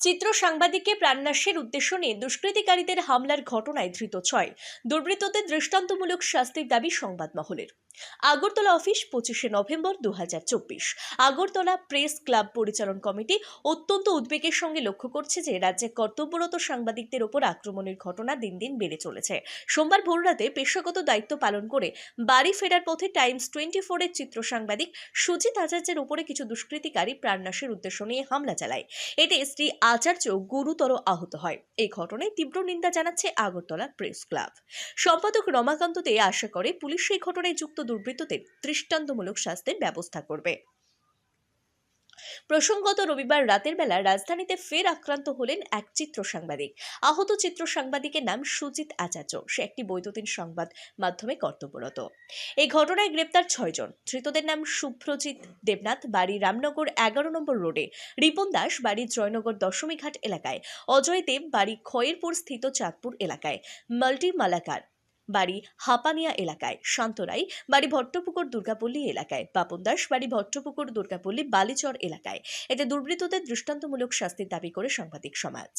চিত্র সাংবাদিককে প্রাণনাশের উদ্দেশ্য নিয়ে দুষ্কৃতিকারীদের হামলার ঘটনায় ধৃত ছয়। দুর্বৃত্তদের দৃষ্টান্তমূলক শাস্তির দাবি সংবাদ মহলের আগরতলা অফিস পঁচিশে নভেম্বর দু আগরতলা প্রেস ক্লাব পরিচালন কমিটি অত্যন্ত উদ্বেগের সঙ্গে লক্ষ্য করছে যে রাজ্যে কর্তব্যরত সাংবাদিকদের ওপর আক্রমণের ঘটনা দিন দিন বেড়ে চলেছে। সোমবার ভোররাতে পেশাগত দায়িত্ব পালন করে বাড়ি ফেরার পথে টাইমস টোয়েন্টি ফোরের চিত্র সাংবাদিক সুজিত আচার্যের উপরে কিছু দুষ্কৃতিকারী প্রাণনাশের উদ্দেশ্য নিয়ে হামলা চালায়। এতে শ্রী আচার্য গুরুতর আহত হয়। এই ঘটনায় তীব্র নিন্দা জানাচ্ছে আগরতলা প্রেস ক্লাব। সম্পাদক রমাকান্ত দে আশা করে পুলিশ এই ঘটনায় যুক্ত দুর্বৃত্তদের দৃষ্টান্তমূলক শাস্তির ব্যবস্থা করবে। প্রসঙ্গত রবিবার রাতের বেলা রাজধানীতে ফের আক্রান্ত হলেন এক চিত্র সাংবাদিক। আহত চিত্র সাংবাদিকের নাম সুজিত আচার্য। সে একটি বৈদ্যুতিন সংবাদ মাধ্যমে কর্তব্যরত। এই ঘটনায় গ্রেপ্তার ছয়জন ধৃতদের নাম শুভ্রজিৎ দেবনাথ, বাড়ি রামনগর এগারো নম্বর রোডে। রিপন দাস, বাড়ি জয়নগর দশমীঘাট এলাকায়। অজয় দেব, বাড়ি খয়েরপুর স্থিত চাঁদপুর এলাকায়। মাল্টি মালাকার বাড়ি হাপানিয়া এলাকায়। শান্তরাই বাড়ি ভট্টপুকুর দুর্গাপল্লী এলাকায়। পাপন দাস বাড়ি ভট্টপুকুর দুর্গাপল্লী বালিচর এলাকায়। এতে দুর্বৃত্তদের দৃষ্টান্তমূলক শাস্তির দাবি করে সাংবাদিক সমাজ।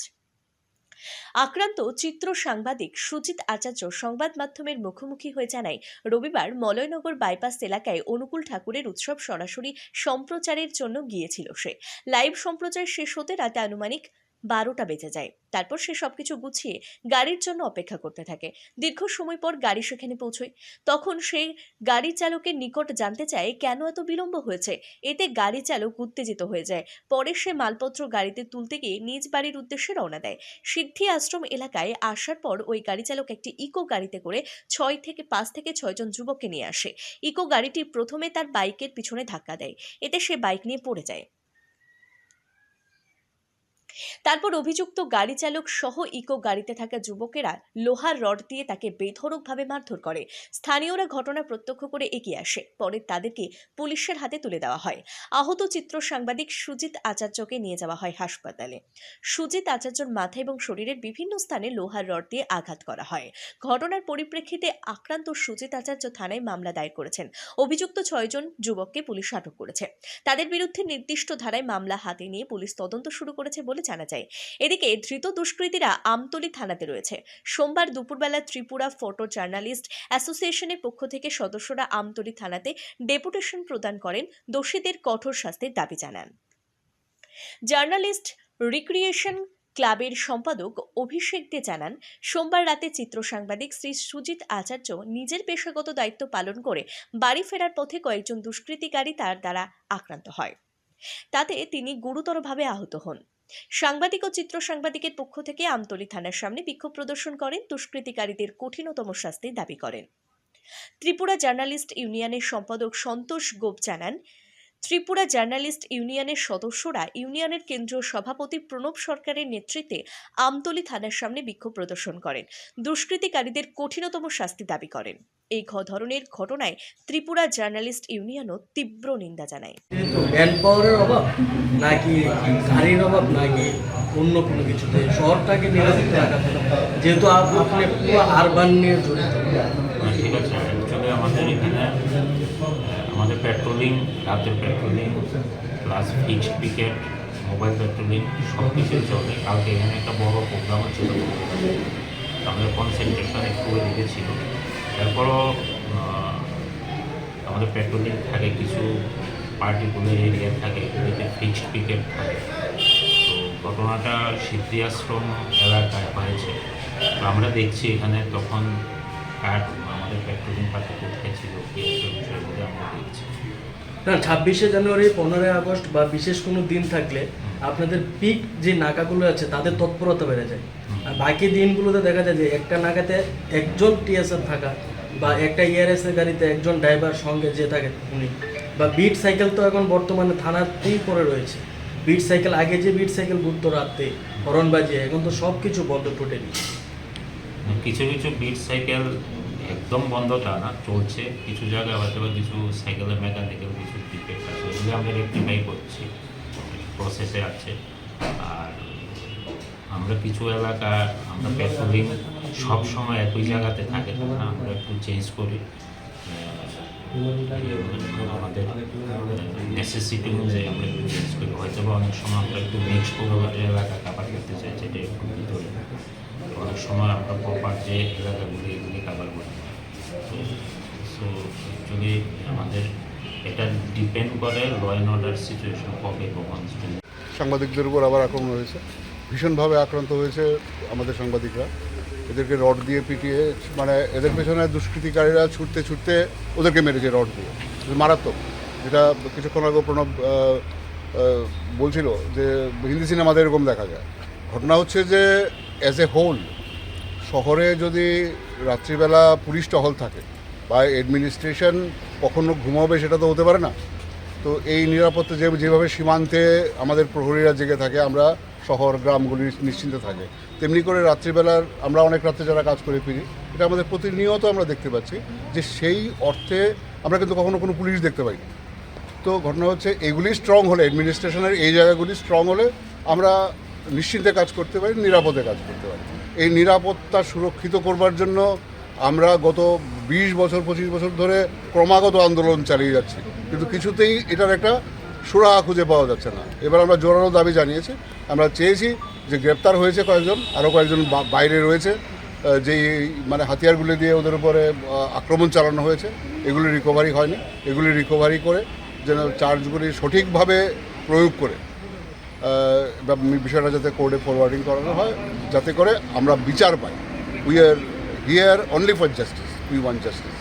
আক্রান্ত চিত্র সাংবাদিক সুজিত আচার্য সংবাদ মাধ্যমের মুখোমুখি হয়ে জানায়, রবিবার মলয়নগর বাইপাস এলাকায় অনুকূল ঠাকুরের উৎসব সরাসরি সম্প্রচারের জন্য গিয়েছিল সে। লাইভ সম্প্রচার শেষ হতে রাতে আনুমানিক বারোটা বেজে যায়। তারপর সে সবকিছু গুছিয়ে গাড়ির জন্য অপেক্ষা করতে থাকে। দীর্ঘ সময় পর গাড়ি সেখানে পৌঁছয়। তখন সে গাড়ি চালকের নিকট জানতে চায়, কেন এত বিলম্ব হয়েছে? এতে গাড়ি চালক উত্তেজিত হয়ে যায়। পরে সে মালপত্র গাড়িতে তুলতে গিয়ে নিজ বাড়ির উদ্দেশ্যে রওনা দেয়। সিদ্ধি আশ্রম এলাকায় আসার পর ওই গাড়ি চালক একটি ইকো গাড়িতে করে ছয় থেকে পাঁচ থেকে ছয়জন যুবককে নিয়ে আসে। ইকো গাড়িটি প্রথমে তার বাইকের পিছনে ধাক্কা দেয়। এতে সে বাইক নিয়ে পড়ে যায়। তারপর অভিযুক্ত গাড়ি চালক সহ ইকো গাড়িতে থাকা যুবকেরা লোহার রড দিয়ে তাকে বেধড়কভাবে মারধর করে। স্থানীয়রা ঘটনা প্রত্যক্ষ করে এগিয়ে আসে। পরে তাদেরকে পুলিশের হাতে তুলে দেওয়া হয়। আহত চিত্র সাংবাদিক সুজিত আচার্যকে নিয়ে যাওয়া হয় হাসপাতালে। সুজিত আচার্যর মাথা এবং শরীরের বিভিন্ন স্থানে লোহার রড দিয়ে আঘাত করা হয়। ঘটনার পরিপ্রেক্ষিতে আক্রান্ত সুজিত আচার্য থানায় মামলা দায়ের করেছেন। অভিযুক্ত ছয়জন যুবককে পুলিশ আটক করেছে। তাদের বিরুদ্ধে নির্দিষ্ট ধারায় মামলা হাতে নিয়ে পুলিশ তদন্ত শুরু করেছে বলে জানা যায়। এদিকে ধৃত দুষ্কৃতীরা আমতলী থানাতে রয়েছে। সোমবার দুপুরবেলা ত্রিপুরা ফটো জার্নালিস্ট অ্যাসোসিয়েশনের পক্ষ থেকে সদস্যরা আমতলী থানাতে ডেপুটেশন প্রদান করেন, দোষীদের কঠোর শাস্তির দাবি জানান। জার্নালিস্ট রিক্রিয়েশন ক্লাবের সম্পাদক অভিষেক দে জানান, সোমবার রাতে চিত্র সাংবাদিক শ্রী সুজিত আচার্য নিজের পেশাগত দায়িত্ব পালন করে বাড়ি ফেরার পথে কয়েকজন দুষ্কৃতিকারী তার দ্বারা আক্রান্ত হয়। তাতে তিনি গুরুতরভাবে আহত হন। সাংবাদিক ও চিত্র সাংবাদিকের পক্ষ থেকে আমতলী থানার সামনে বিক্ষোভ প্রদর্শন করেন দুষ্কৃতিকারীদের কঠিনতম শাস্তি দাবি করেন। ত্রিপুরা জার্নালিস্ট ইউনিয়নের সম্পাদক সন্তোষ গোপ জানান ত্রিপুরা জার্নালিস্ট ইউনিয়নের সদস্যরা ইউনিয়নের কেন্দ্রীয় সভাপতি প্রণব সরকারের নেতৃত্বে আমতলী থানার সামনে বিক্ষোভ প্রদর্শন করেন। দুষ্কৃতিকারীদের কঠিনতম শাস্তি দাবি করেন। এই ধরনের ঘটনায় ত্রিপুরা জার্নালিস্ট ইউনিয়নও তীব্র নিন্দা জানায়। ম্যান পাওয়ারের অভাব নাকি গাড়ির অভাব নাকি অন্য কোনো কিছুতে? শহরটাকে জন্য যেহেতু আপনি পুরো আরবান নিয়ে জড়িত। পেট্রোলিং রাতের patrolling plus fixed picket mobile patrolling সব কিছুই চলে কালকে এখানে একটা বড় প্রোগ্রাম ছিল আমাদের কনসেন্ট্রেশন একটু এদিকে ছিল। এরপরও আহ, আমাদের পেট্রোলিং থাকে কিছু পার্টিকুলার এরিয়া থাকে এগুলিতে ফিক্সড পিকেট থাকে। তো ঘটনাটা সিদ্ধি আশ্রম এলাকায় হয়েছে। আমরা দেখছি এখানে তখন কার আমাদের পেট্রোলিং পার্টি কোথায় ছিল কি একটা না, ছাব্বিশে জানুয়ারি, পনেরোই আগস্ট বা বিশেষ কোনো দিন থাকলে আপনাদের পিক যে নাকাগুলো আছে, তাদের তৎপরতা বেড়ে যায়। আর বাকি দিনগুলোতে দেখা যায় যে একটা নাকাতে একজন টিএসএফ থাকা বা একটা ইআরএস এর গাড়িতে একজন ড্রাইভার সঙ্গে যে থাকে উনি। বা বিট সাইকেল তো এখন বর্তমানে থানাতেই পড়ে রয়েছে। বিট সাইকেল আগে যে বিট সাইকেল ঘুরতো রাতে হরন বাজিয়ে, এখন তো সব কিছু বন্ধ টোটালি কিছু কিছু বিট সাইকেল একদম বন্ধ তা না, চলছে। কিছু জায়গায় হয়তো কিছু সাইকেলের মেকানিক্যাল কিছু ডিফেক্ট আছে। এগুলো আমরা রেক্টিফাই করছি। প্রসেসে আছে। আর আমরা কিছু এলাকা, আমরা পেট্রোলিং সব সময় একই জায়গাতে থাকে। না আমরা একটু চেঞ্জ করি। আমাদের নেসেসিটি অনুযায়ী আমরা একটু চেঞ্জ করি। হয়তো বা অনেক সময় আমরা একটু নেক্সট এলাকা কাভার করতে চাই, যেটা একটু ভিতরে অনেক সময় আমরা প্রপার যে এলাকাগুলি এগুলি কাভার করি। সো অ্যাকচুয়ালি আমাদের এটা ডিপেন্ড করে ল অ্যান্ড অর্ডার সিচুয়েশন কবে কখন সাংবাদিকদের উপর আবার আক্রমণ হয়েছে। ভীষণভাবে আক্রান্ত হয়েছে আমাদের সাংবাদিকরা। এদেরকে রড দিয়ে পিটিয়ে মানে এদের পেছনে দুষ্কৃতিকারীরা ছুটতে ছুটতে ওদেরকে মেরেছে রড দিয়ে। মারাত্মক। যেটা কিছুক্ষণ আগে প্রণব বলছিল যে হিন্দি সিনেমাতে এরকম দেখা যায়। ঘটনা হচ্ছে যে অ্যাজ এ হোল শহরে যদি রাত্রিবেলা পুলিশ টহল থাকে বা অ্যাডমিনিস্ট্রেশন কখনো ঘুমাবে সেটা তো হতে পারে না, তো এই নিরাপত্তা যে, যেভাবে সীমান্তে আমাদের প্রহরীরা জেগে থাকে, আমরা শহর, গ্রামগুলি নিশ্চিন্তে থাকে, তেমনি করে রাত্রিবেলার আমরা অনেক রাত্রে যারা কাজ করে ফিরি, এটা আমাদের প্রতিনিয়ত আমরা দেখতে পাচ্ছি যে সেই অর্থে আমরা কিন্তু কখনো কোনো পুলিশ দেখতে পাই তো ঘটনা হচ্ছে, এগুলি স্ট্রং হলে অ্যাডমিনিস্ট্রেশনের এই জায়গাগুলি স্ট্রং হলে আমরা নিশ্চিন্তে কাজ করতে পারি, নিরাপদে কাজ করতে পারি। এই নিরাপত্তা সুরক্ষিত করবার জন্য আমরা গত বিশ বছর, পঁচিশ বছর ধরে ক্রমাগত আন্দোলন চালিয়ে যাচ্ছি। কিন্তু কিছুতেই এটার একটা সুরাহা খুঁজে পাওয়া যাচ্ছে না। এবার আমরা জোরালো দাবি জানিয়েছি। আমরা চেয়েছি যে গ্রেপ্তার হয়েছে কয়েকজন, আরও কয়েকজন বাইরে রয়েছে যেই মানে হাতিয়ারগুলি দিয়ে ওদের উপরে আক্রমণ চালানো হয়েছে। এগুলি রিকভারি হয়নি। এগুলি রিকভারি করে যেন চার্জগুলি সঠিকভাবে প্রয়োগ করে বিষয়টা যাতে কোর্টে ফরওয়ার্ডিং করানো হয়, যাতে করে আমরা বিচার পাই। We are here only for justice we want justice